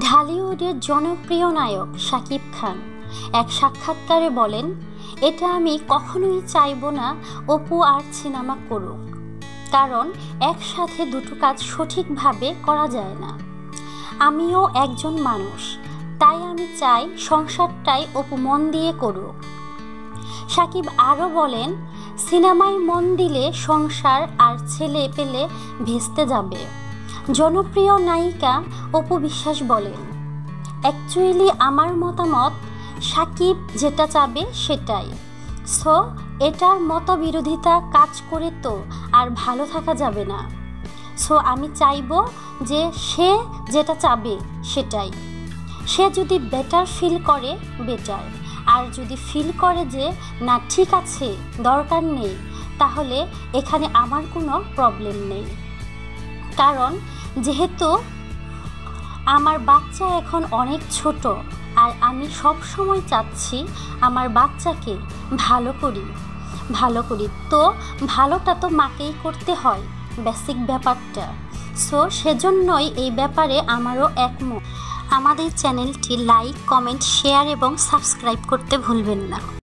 ঢালিউডের জনপ্রিয় নায়ক শাকিব খান। এক সাক্ষাৎকারে বলেন, এটা আমি কখনোই চাইব না, অপু আর সিনেমা করুক। কারণ একসাথে দুটো কাজ সঠিকভাবে করা যায় না। আমিও একজন মানুষ, তাই আমি চাই সংসারটাই অপু মন দিয়ে করুক। সাকিব আরও বলেন, সিনেমায় মন দিলে সংসার আর ছেলে পেলে ভেস্তে যাবে। জনপ্রিয় নায়িকা অপু বিশ্বাস বলেন অ্যাকচুয়ালি আমার মতামত সাকিব যেটা চাবে সেটাই। সো এটার মতবিরোধিতা কাজ করে তো আর ভালো থাকা যাবে না। সো আমি চাইব যে সে যেটা চাবে সেটাই। সে যদি বেটার ফিল করে বেটার আর যদি ফিল করে যে, না, ঠিক আছে, দরকার নেই, তাহলে এখানে আমার কোনো প্রবলেম নেই। কারণ যেহেতু আমার বাচ্চা এখন অনেক ছোট আর আমি সব সময় চাচ্ছি আমার বাচ্চাকে ভালো করি ভালো করি। তো ভালোটা তো মাকেই করতে হয় বেসিক ব্যাপারটা। সো সেজন্যই এই ব্যাপারে আমারও একমত। আমাদের চ্যানেলটি লাইক কমেন্ট শেয়ার এবং সাবস্ক্রাইব করতে ভুলবেন না।